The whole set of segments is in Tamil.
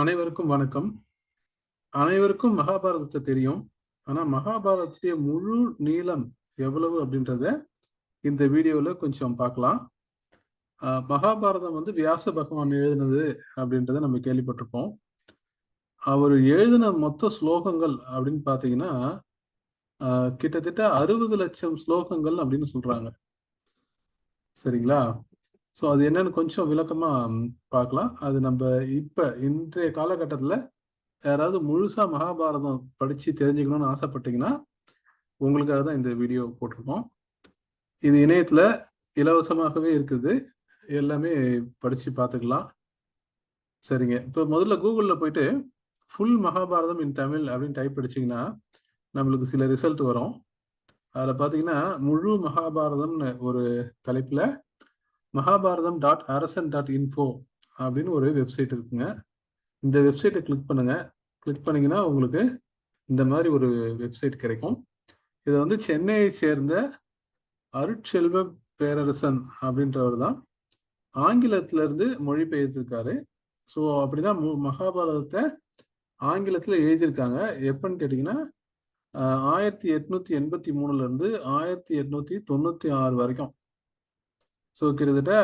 அனைவருக்கும் வணக்கம். அனைவருக்கும் மகாபாரதத்தை தெரியும். ஆனா மகாபாரதத்துடைய முழு நீளம் எவ்வளவு அப்படின்றத இந்த வீடியோல கொஞ்சம் பார்க்கலாம். மகாபாரதம் வந்து வியாச பகவான் எழுதினது அப்படின்றத நம்ம கேள்விப்பட்டிருப்போம். அவர் எழுதின மொத்த ஸ்லோகங்கள் அப்படின்னு பார்த்தீங்கன்னா கிட்டத்தட்ட அறுபது லட்சம் ஸ்லோகங்கள் அப்படின்னு சொல்றாங்க. சரிங்களா? ஸோ அது என்னன்னு கொஞ்சம் விளக்கமாக பார்க்கலாம். அது நம்ம இப்போ இன்றைய காலகட்டத்தில் யாராவது முழுசாக மகாபாரதம் படித்து தெரிஞ்சுக்கணும்னு ஆசைப்பட்டீங்கன்னா உங்களுக்காக தான் இந்த வீடியோ போட்டிருக்கோம். இது இணையத்தில் இலவசமாகவே இருக்குது. எல்லாமே படித்து பார்த்துக்கலாம். சரிங்க. இப்போ முதல்ல கூகுளில் போயிட்டு ஃபுல் மகாபாரதம் இன் தமிழ் அப்படின்னு டைப் அடிச்சீங்கன்னா நம்மளுக்கு சில ரிசல்ட் வரும். அதில் பார்த்தீங்கன்னா முழு மகாபாரதம்னு ஒரு தலைப்பில் Mahabharatam dot Arasan dot info அப்படின்னு ஒரு வெப்சைட் இருக்குங்க. இந்த வெப்சைட்டை கிளிக் பண்ணுங்க. கிளிக் பண்ணிங்கன்னா உங்களுக்கு இந்த மாதிரி ஒரு வெப்சைட் கிடைக்கும். இது வந்து சென்னையை சேர்ந்த அருட்செல்வ பேரரசன் அப்படின்றவர் தான். ஆங்கிலத்திலிருந்து மொழிபெயர்த்திருக்காரு. ஸோ அப்படிதான் மு- மகாபாரதத்தை ஆங்கிலத்தில் எழுதியிருக்காங்க. எப்பன்னு கேட்டிங்கன்னா ஆயிரத்தி எட்நூத்தி எண்பத்தி மூணுலேருந்து ஆயிரத்தி எட்நூத்தி தொண்ணூற்றி ஆறு வரைக்கும். ஸோ கிட்டத்தட்ட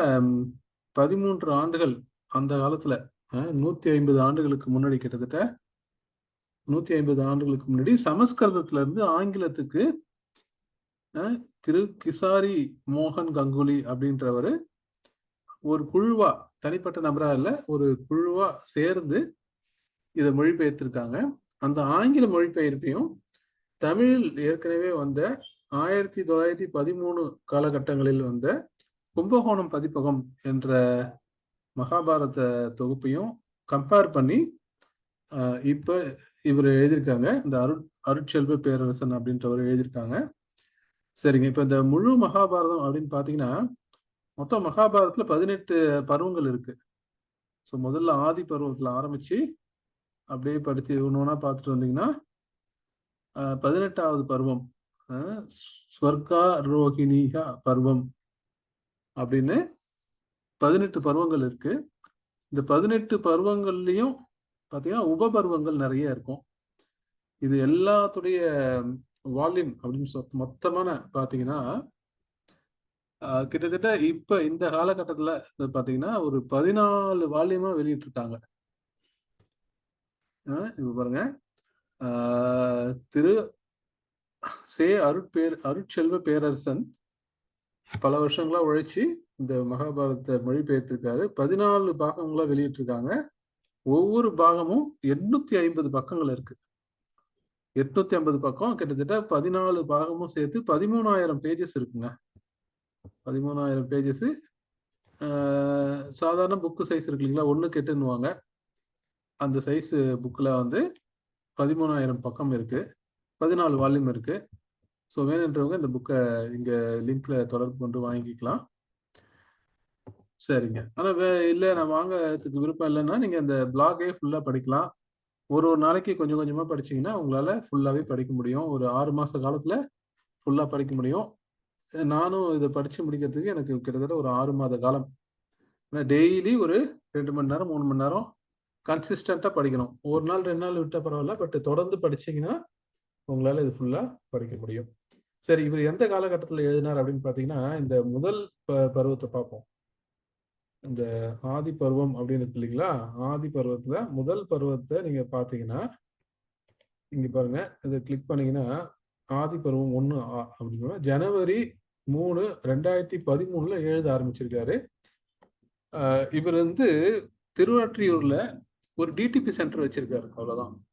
பதிமூன்று ஆண்டுகள் அந்த காலத்துல நூற்றி நூத்தி ஐம்பது ஆண்டுகளுக்கு முன்னாடி கிட்டத்தட்ட நூத்தி ஐம்பது ஆண்டுகளுக்கு முன்னாடி சமஸ்கிருதத்துல இருந்து ஆங்கிலத்துக்கு திரு கிசாரி மோகன் கங்குலி அப்படின்றவர் ஒரு குழுவா தனிப்பட்ட நபரா இல்ல ஒரு குழுவா சேர்ந்து இதை மொழிபெயர்த்திருக்காங்க. அந்த ஆங்கில மொழிபெயர்ப்பையும் தமிழில் ஏற்கனவே வந்த ஆயிரத்தி தொள்ளாயிரத்தி பதிமூணு காலகட்டங்களில் வந்த கும்பகோணம் பதிப்பகம் என்ற மகாபாரத தொகுப்பையும் கம்பேர் பண்ணி இப்போ இப்ப இவர் எழுதியிருக்காங்க. இந்த அரு அருட்செல்வ பேரரசன் அப்படின்றவர் எழுதியிருக்காங்க. சரிங்க. இப்ப இந்த முழு மகாபாரதம் அப்படின்னு பாத்தீங்கன்னா மொத்தம் மகாபாரதத்துல பதினெட்டு பருவங்கள் இருக்கு. ஸோ முதல்ல ஆதி பருவத்துல ஆரம்பிச்சு அப்படியே படித்து ஒன்று ஒன்றா பார்த்துட்டு வந்தீங்கன்னா பதினெட்டாவது பருவம் ஸ்வர்கா ரோஹிணிகா பருவம். அப்படின்னு பதினெட்டு பருவங்கள் இருக்கு. இந்த பதினெட்டு பருவங்கள்லையும் பார்த்தீங்கன்னா உபபருவங்கள் நிறைய இருக்கும். இது எல்லாத்துடைய வால்யூம் அப்படின்னு சொல் மொத்தமான பார்த்தீங்கன்னா கிட்டத்தட்ட இப்ப இந்த காலகட்டத்தில் பார்த்தீங்கன்னா ஒரு பதினாலு வால்யூமா வெளியிட்டிருக்காங்க. இப்போ பாருங்க. திரு சே அருட்பேர் அருட்செல்வ பேரரசன் பல வருஷங்களா உழைச்சி இந்த மகாபாரதத்தை மொழிபெயர்த்திருக்காரு. பதினாலு பாகங்களா வெளியிட்டிருக்காங்க. ஒவ்வொரு பாகமும் எட்நூத்தி ஐம்பது பக்கங்கள் இருக்கு. எட்நூத்தி ஐம்பது பக்கம் கிட்டத்தட்ட பதினாலு பாகமும் சேர்த்து பதிமூணாயிரம் பேஜஸ் இருக்குங்க. பதிமூணாயிரம் பேஜஸ் சாதாரண புக்கு சைஸ் இருக்கு இல்லைங்களா? ஒன்று கெட்டுன்னுவாங்க. அந்த சைஸ் புக்கில் வந்து பதிமூணாயிரம் பக்கம் இருக்கு. பதினாலு வால்யூம் இருக்கு. ஸோ வேணுன்றவங்க இந்த புக்கை இங்கே லிங்க்ல தொடர்பு கொண்டு வாங்கிக்கலாம். சரிங்க. ஆனால் வே இல்லை நான் வாங்கறதுக்கு விருப்பம் இல்லைன்னா நீங்கள் இந்த பிளாகே ஃபுல்லாக படிக்கலாம். ஒரு ஒரு நாளைக்கு கொஞ்சம் கொஞ்சமாக படிச்சீங்கன்னா உங்களால் ஃபுல்லாகவே படிக்க முடியும். ஒரு ஆறு மாத காலத்தில் ஃபுல்லாக படிக்க முடியும். நானும் இதை படித்து முடிக்கிறதுக்கு எனக்கு கிட்டத்தட்ட ஒரு ஆறு மாத காலம். டெய்லி ஒரு ரெண்டு மணி நேரம் மூணு மணி நேரம் கன்சிஸ்டண்ட்டாக படிக்கணும். ஒரு நாள் ரெண்டு நாள் விட்டால் பரவாயில்ல. பட் தொடர்ந்து படிச்சீங்கன்னா உங்களால் இது ஃபுல்லாக படிக்க முடியும். சரி இவர் எந்த காலகட்டத்தில் எழுதினார் அப்படின்னு பார்த்தீங்கன்னா இந்த முதல் ப- பருவத்தை பார்ப்போம். இந்த ஆதி பருவம் அப்படின்னு இருக்கு இல்லைங்களா? ஆதி பருவத்துல முதல் பருவத்தை நீங்க பார்த்தீங்கன்னா இங்க பாருங்க இதை கிளிக் பண்ணீங்கன்னா ஆதி பருவம் ஒன்று அப்படின்னு ஜனவரி மூணு ரெண்டாயிரத்தி பதிமூணுல எழுத ஆரம்பிச்சிருக்காரு. இவர் வந்து திருவாற்றியூர்ல ஒரு டிடிபி சென்டர் வச்சிருக்காரு அவ்வளவுதான்.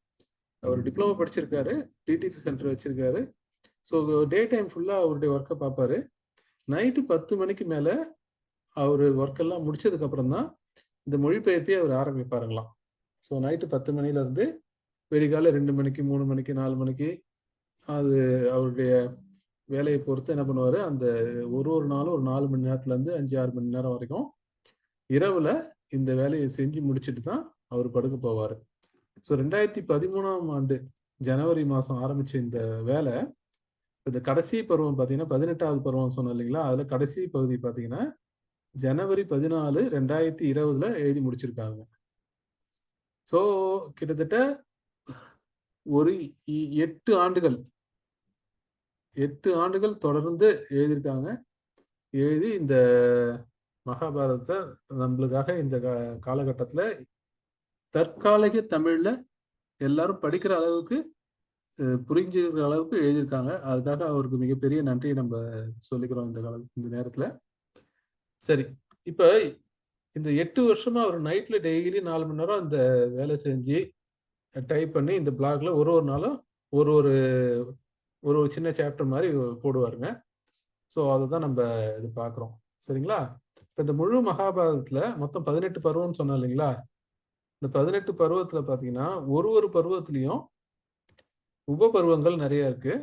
அவர் டிப்ளமோ படிச்சிருக்காரு டிடிபி சென்டர் வச்சிருக்காரு. ஸோ டே டைம் ஃபுல்லாக அவருடைய ஒர்க்கை பார்ப்பாரு. நைட்டு பத்து மணிக்கு மேலே அவர் ஒர்க்கெல்லாம் முடிச்சதுக்கப்புறம் தான் இந்த மொழிபெயர்ப்பையே அவர் ஆரம்பிப்பாருங்களாம். ஸோ நைட்டு பத்து மணிலேருந்து வெடிகால ரெண்டு மணிக்கு மூணு மணிக்கு நாலு மணிக்கு அது அவருடைய வேலையை பொறுத்து என்ன பண்ணுவார்? அந்த ஒரு ஒரு நாளும் ஒரு நாலு மணி நேரத்துலேருந்து அஞ்சு ஆறு மணி நேரம் வரைக்கும் இரவில் இந்த வேலையை செஞ்சு முடிச்சுட்டு தான் அவர் படுக்க போவார். ஸோ ரெண்டாயிரத்தி பதிமூணாம் ஆண்டு ஜனவரி மாதம் ஆரம்பித்த இந்த வேலை இந்த கடைசி பருவம் பார்த்தீங்கன்னா பதினெட்டாவது பருவம் சொன்னோம் இல்லைங்களா? அதுல கடைசி பகுதி பார்த்தீங்கன்னா ஜனவரி பதினாலு ரெண்டாயிரத்தி இருபதுல எழுதி முடிச்சிருக்காங்க. ஸோ கிட்டத்தட்ட ஒரு இ- எட்டு ஆண்டுகள் எட்டு ஆண்டுகள் தொடர்ந்து எழுதியிருக்காங்க. எழுதி இந்த மகாபாரதத்தை நம்மளுக்காக இந்த கா- காலகட்டத்துல தற்காலிக தமிழ்ல எல்லாரும் படிக்கிற அளவுக்கு புரிஞ்சுக்கிற அளவுக்கு எழுதியிருக்காங்க. அதுக்காக அவருக்கு மிகப்பெரிய நன்றியை நம்ம சொல்லிக்கிறோம் இந்த கால இந்த நேரத்துல. சரி இப்ப இந்த எட்டு வருஷமா அவர் நைட்ல டெய்லி நாலு மணி நேரம் அந்த வேலை செஞ்சு டைப் பண்ணி இந்த பிளாக்ல ஒரு ஒரு நாளும் ஒரு ஒரு ஒரு ஒரு சின்ன சாப்டர் மாதிரி போடுவாருங்க. ஸோ அதை தான் நம்ம இது பார்க்குறோம் சரிங்களா? இப்போ இந்த முழு மகாபாரதத்தில் மொத்தம் பதினெட்டு பருவம்னு சொன்னோம் இல்லைங்களா? இந்த பதினெட்டு பருவத்தில் பார்த்தீங்கன்னா ஒரு ஒரு பருவத்துலேயும் உபபருவங்கள் நிறைய இருக்கு.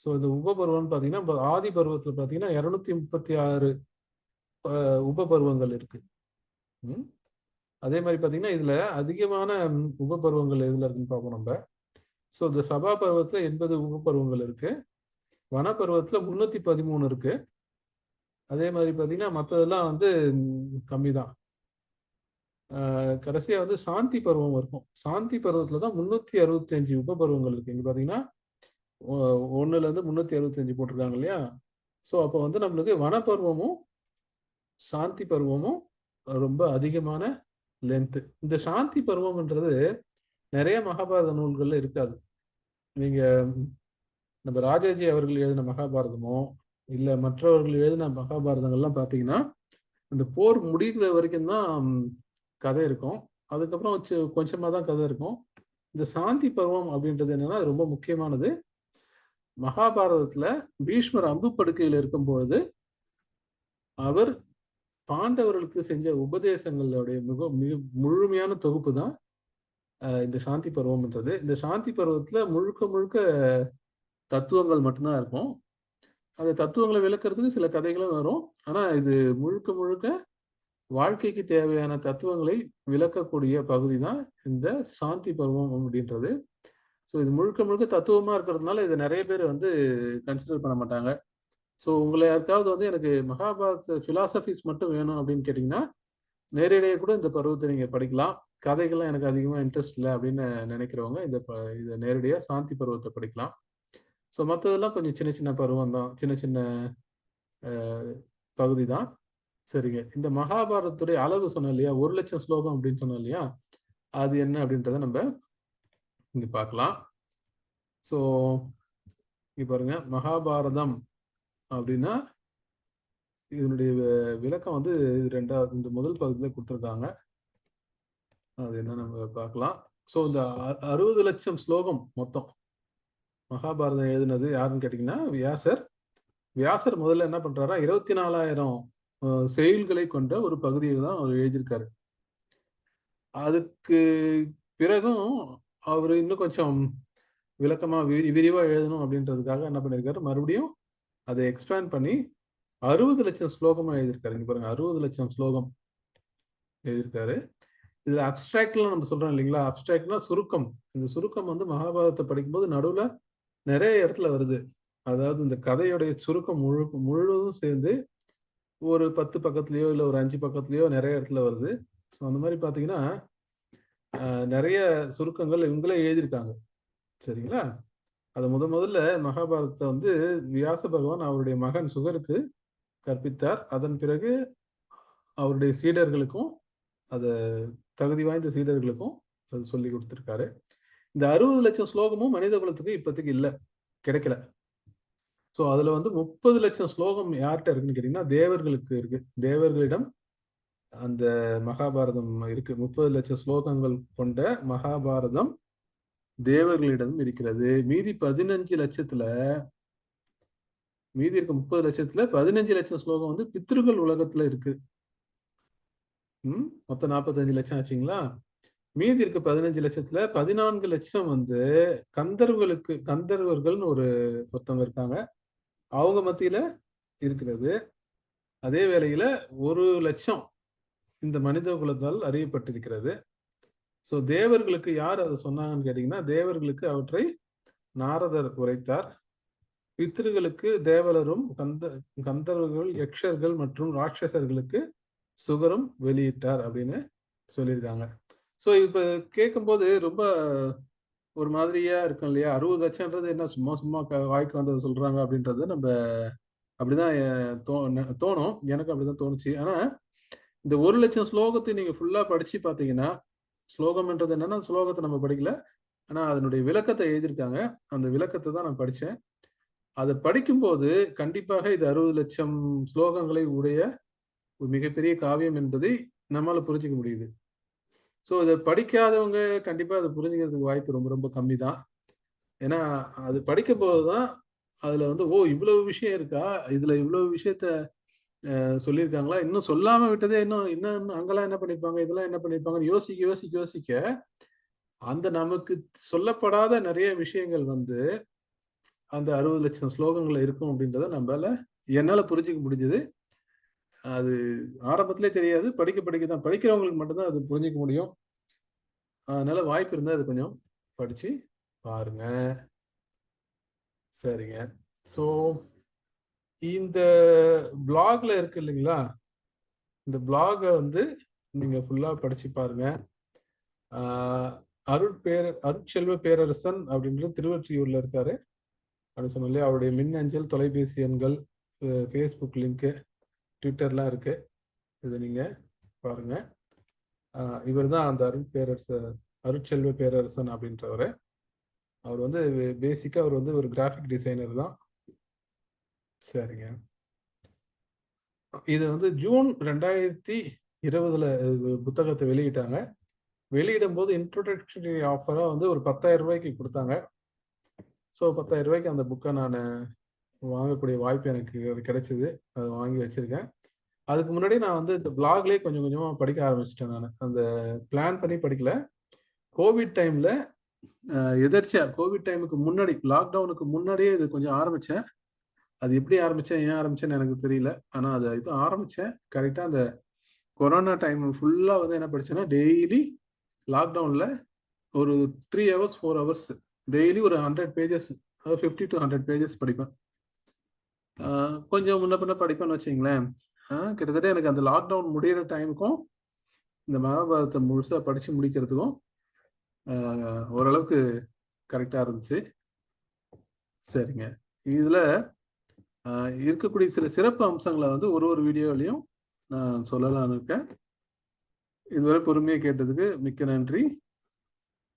ஸோ இந்த உபபருவம்னு பார்த்தீங்கன்னா ஆதி பருவத்தில் பார்த்தீங்கன்னா இரநூத்தி முப்பத்தி ஆறு உபபருவங்கள் இருக்கு. அதே மாதிரி பார்த்தீங்கன்னா இதுல அதிகமான உபபருவங்கள் உப எதுல இருக்குன்னு பார்ப்போம் நம்ம. ஸோ இந்த சபா பருவத்துல எண்பது உபபருவங்கள் இருக்கு. வன முன்னூத்தி பதிமூணு இருக்கு. அதே மாதிரி பார்த்தீங்கன்னா மற்றதெல்லாம் வந்து கம்மி தான் கடைசியா வந்து சாந்தி பருவம் இருக்கும். சாந்தி பருவத்துல தான் முன்னூத்தி அறுபத்தி அஞ்சு உப பருவங்கள் இருக்கு. இங்க பாத்தீங்கன்னா ஒன்றுலேருந்து முந்நூற்றி இருந்து முன்னூத்தி அறுபத்தி அஞ்சு போட்டிருக்காங்க இல்லையா? ஸோ அப்போ வந்து நம்மளுக்கு வனப்பருவமும் சாந்தி பருவமும் ரொம்ப அதிகமான லென்த்து இந்த சாந்தி பருவம்ன்றது நிறைய மகாபாரத நூல்கள்ல இருக்காது. நீங்க நம்ம ராஜாஜி அவர்கள் எழுதின மகாபாரதமோ இல்ல மற்றவர்கள் எழுதின மகாபாரதங்கள்லாம் பாத்தீங்கன்னா அந்த போர் முடிகிற வரைக்கும் தான் கதை இருக்கும். அதுக்கப்புறம் கொஞ்சம் கொஞ்சமாக தான் கதை இருக்கும். இந்த சாந்தி பருவம் அப்படின்றது என்னன்னா ரொம்ப முக்கியமானது. மகாபாரதத்துல பீஷ்மர் அம்பு படுக்கையில் இருக்கும் பொழுது அவர் பாண்டவர்களுக்கு செஞ்ச உபதேசங்களுடைய மிக மிக முழுமையான தொகுப்பு தான் இந்த சாந்தி பருவம்ன்றது. இந்த சாந்தி பருவத்துல முழுக்க முழுக்க தத்துவங்கள் மட்டும்தான் இருக்கும். அந்த தத்துவங்களை விளக்குறதுக்கு சில கதைகளும் வரும். ஆனா இது முழுக்க முழுக்க வாழ்க்கைக்கு தேவையான தத்துவங்களை விளக்கக்கூடிய பகுதி தான் இந்த சாந்தி பருவம் அப்படின்றது. ஸோ இது முழுக்க முழுக்க தத்துவமா இருக்கிறதுனால இதை நிறைய பேர் வந்து கன்சிடர் பண்ண மாட்டாங்க. ஸோ உங்களை யாருக்காவது வந்து எனக்கு மகாபாரத ஃபிலாசபிஸ் மட்டும் வேணும் அப்படின்னு கேட்டிங்கன்னா நேரடியாக கூட இந்த பருவத்தை நீங்கள் படிக்கலாம். கதைகள்லாம் எனக்கு அதிகமாக இன்ட்ரெஸ்ட் இல்லை அப்படின்னு நினைக்கிறவங்க இந்த ப- இதை நேரடியாக சாந்தி பருவத்தை படிக்கலாம். ஸோ மற்றதெல்லாம் கொஞ்சம் சின்ன சின்ன பருவம் தான் சின்ன சின்ன பகுதி தான் சரிங்க. இந்த மகாபாரதத்துடைய அளவு சொன்னோம் இல்லையா? ஒரு லட்சம் ஸ்லோகம் அப்படின்னு சொன்னோம் இல்லையா? அது என்ன அப்படின்றத நம்ம இங்க பார்க்கலாம். ஸோ இங்க பாருங்க. மகாபாரதம் அப்படின்னா இதனுடைய விளக்கம் வந்து இது ரெண்டாவது இந்த முதல் பகுதியில் கொடுத்துருக்காங்க. அது என்ன நம்ம பார்க்கலாம். ஸோ இந்த அ- அறுபது லட்சம் ஸ்லோகம் மொத்தம். மகாபாரதம் எழுதினது யாருன்னு கேட்டிங்கன்னா வியாசர். வியாசர் முதல்ல என்ன பண்றாரா இருபத்தி நாலாயிரம் செயல்களை கொண்ட ஒரு பகுதியை தான் அவர் எழுதியிருக்காரு. அதுக்கு பிறகும் அவர் இன்னும் கொஞ்சம் விளக்கமா விரி விரிவா எழுதணும் அப்படின்றதுக்காக என்ன பண்ணியிருக்காரு? மறுபடியும் அதை எக்ஸ்பேண்ட் பண்ணி அறுபது லட்சம் ஸ்லோகமா எழுதியிருக்காரு. இங்க பாருங்க அறுபது லட்சம் ஸ்லோகம் எழுதியிருக்காரு. இதுல அப்டிராக்ட்லாம் நம்ம சொல்றோம் இல்லைங்களா? அப்டிராக்ட்னா சுருக்கம். இந்த சுருக்கம் வந்து மகாபாரதத்தை படிக்கும்போது நடுவுல நிறைய இடத்துல வருது. அதாவது இந்த கதையுடைய சுருக்கம் முழு முழுவதும் சேர்ந்து ஒரு பத்து பக்கத்துலேயோ இல்லை ஒரு அஞ்சு பக்கத்துலேயோ நிறைய இடத்துல வருது. ஸோ அந்த மாதிரி பார்த்தீங்கன்னா நிறைய சுருக்கங்கள் இவங்களே எழுதியிருக்காங்க. சரிங்களா? அது முத முதல்ல மகாபாரதத்தை வந்து வியாச பகவான் அவருடைய மகன் சுகருக்கு கற்பித்தார். அதன் பிறகு அவருடைய சீடர்களுக்கும் அதை தகுதி வாய்ந்த சீடர்களுக்கும் அது சொல்லி கொடுத்துருக்காரு. இந்த அறுபது லட்சம் ஸ்லோகமும் மனித குலத்துக்கு இப்போதைக்கு இல்லை. கிடைக்கல. ஸோ அதுல வந்து முப்பது லட்சம் ஸ்லோகம் யார்கிட்ட இருக்குன்னு கேட்டீங்கன்னா தேவர்களுக்கு இருக்கு. தேவர்களிடம் அந்த மகாபாரதம் இருக்கு. முப்பது லட்சம் ஸ்லோகங்கள் கொண்ட மகாபாரதம் தேவர்களிடம் இருக்கிறது. மீதி பதினஞ்சு லட்சத்துல மீதி இருக்க முப்பது லட்சத்துல பதினஞ்சு லட்சம் ஸ்லோகம் வந்து பித்ருகள் உலகத்துல இருக்கு. ம் மொத்தம் நாற்பத்தஞ்சு லட்சம் ஆச்சுங்களா? மீதி இருக்க பதினஞ்சு லட்சத்துல பதினான்கு லட்சம் வந்து கந்தர்வர்களுக்கு கந்தர்வர்கள்னு ஒரு ஒருத்தவங்க இருக்காங்க. அவங்க மத்தியில இருக்கிறது. அதே வேளையில ஒரு லட்சம் இந்த மனித குலத்தால் அறியப்பட்டிருக்கிறது. ஸோ தேவர்களுக்கு யார் அதை சொன்னாங்கன்னு கேட்டீங்கன்னா தேவர்களுக்கு அவற்றை நாரதர் உரைத்தார். பித்திருகளுக்கு தேவலரும் கந்த கந்தர்வர்கள் யக்ஷர்கள் மற்றும் ராட்சசர்களுக்கு சுகரும் வெளியிட்டார் அப்படின்னு சொல்லியிருக்காங்க. ஸோ இப்போ கேட்கும்போது ரொம்ப ஒரு மாதிரியா இருக்கும் இல்லையா? 60,00,000ன்றது என்ன சும்மா சும்மா வாய்க்கு வந்ததை சொல்றாங்க அப்படின்றது நம்ம அப்படிதான் தோ ந தோணும். எனக்கு அப்படிதான் தோணுச்சு. ஆனா, இந்த ஒரு லட்சம் ஸ்லோகத்தை நீங்க ஃபுல்லா படிச்சு பார்த்தீங்கன்னா, ஸ்லோகம்ன்றது என்னன்னா, ஸ்லோகத்தை நம்ம படிக்கல. ஆனா, அதனுடைய விளக்கத்தை எழுதியிருக்காங்க. அந்த விளக்கத்தை தான் நான் படிச்சேன். அதை படிக்கும்போது கண்டிப்பாக இது 60,00,000 ஸ்லோகங்களை உடைய ஒரு மிகப்பெரிய காவியம் என்பதை நம்மால புரிஞ்சுக்க முடியுது. ஸோ இதை படிக்காதவங்க கண்டிப்பாக அதை புரிஞ்சுக்கிறதுக்கு வாய்ப்பு ரொம்ப ரொம்ப கம்மி தான். ஏன்னா, அது படிக்கும்போது தான் அதில் வந்து, ஓ! இவ்வளவு விஷயம் இருக்கா? இதில் இவ்வளவு விஷயத்த சொல்லியிருக்காங்களா? இன்னும் சொல்லாமல் விட்டதே இன்னும் இன்னும் அங்கெல்லாம் என்ன பண்ணியிருப்பாங்க? இதெல்லாம் என்ன பண்ணியிருப்பாங்கன்னு யோசிக்க, யோசிக்க, யோசிக்க அந்த நமக்கு சொல்லப்படாத நிறைய விஷயங்கள் வந்து அந்த அறுபது லட்சம் ஸ்லோகங்களில் இருக்கும் அப்படின்றத நம்மளால என்னால் புரிஞ்சுக்க முடிஞ்சது. அது ஆரம்பத்திலே தெரியாது. படிக்க படிக்க தான் படிக்கிறவங்களுக்கு மட்டும்தான் அது புரிஞ்சிக்க முடியும். அதனால வாய்ப்பு இருந்தால் அது கொஞ்சம் படிச்சு பாருங்க. சரிங்க. ஸோ இந்த பிளாக்ல இருக்கு இல்லைங்களா? இந்த பிளாகை வந்து நீங்கள் ஃபுல்லாக படிச்சு பாருங்க. அருட்பேர அருட்செல்வ பேரரசன் அப்படின்ற திருவொற்றியூர்ல இருக்காரு. அப்படின்னு சொன்னாலே அவருடைய அவருடைய மின்னஞ்சல், தொலைபேசி எண்கள், ஃபேஸ்புக் லிங்க்கு, ட்விட்டர்லாம் இருக்கு. இது நீங்க பாருங்க. இவர் தான் அந்த அருட்பேரரச அருட்செல்வ பேரரசன் அப்படின்றவர் அவர் வந்து பேசிக்கா அவர் வந்து ஒரு கிராஃபிக் டிசைனர் தான். சரிங்க. இது வந்து ஜூன் ரெண்டாயிரத்தி இருபதுல புத்தகத்தை வெளியிட்டாங்க. வெளியிடும் போது இன்ட்ரோடக்ஷனரி ஆஃபராக வந்து ஒரு பத்தாயிரம் ரூபாய்க்கு கொடுத்தாங்க ஸோ பத்தாயிரம் ரூபாய்க்கு அந்த புக்கை நான் வாங்கக்கூடிய வாய்ப்பு எனக்கு கிடைச்சிது அதை வாங்கி வச்சிருக்கேன். அதுக்கு முன்னாடி நான் வந்து இந்த பிளாக்லேயே கொஞ்சம் கொஞ்சமாக படிக்க ஆரம்பிச்சிட்டேன் நான் அந்த பிளான் பண்ணி படிக்கல. கோவிட் டைமில் எதர்ச்சியாக கோவிட் டைமுக்கு முன்னாடி லாக்டவுனுக்கு முன்னாடியே இது கொஞ்சம் ஆரம்பித்தேன் அது எப்படி ஆரம்பித்தேன் ஏன் ஆரம்பித்தேன்னு எனக்கு தெரியல. ஆனால் அது இது ஆரம்பித்தேன் கரெக்டாக அந்த கொரோனா டைம் ஃபுல்லாக வந்து என்ன படிச்சேன்னா, டெய்லி லாக்டவுனில் ஒரு three hours, four hours daily ஒரு 100 பேஜஸ் அதாவது 50 டூ 100 பேஜஸ் படிப்பேன். கொஞ்சம் முன்ன பின்ன படிப்பேன்னு வச்சுங்களேன் கிட்டத்தட்ட எனக்கு அந்த லாக்டவுன் முடியிற டைமுக்கும், இந்த மகாபாரதத்த முழுசாக படித்து முடிக்கிறதுக்கும், ஓரளவுக்கு கரெக்டாக இருந்துச்சு. சரிங்க. இதில் இருக்கக்கூடிய சில சிறப்பு அம்சங்களை வந்து ஒரு ஒரு வீடியோலையும் நான் சொல்லலாம்னு இருக்கேன். இதுவரை பொறுமையாக கேட்டதுக்கு மிக்க நன்றி.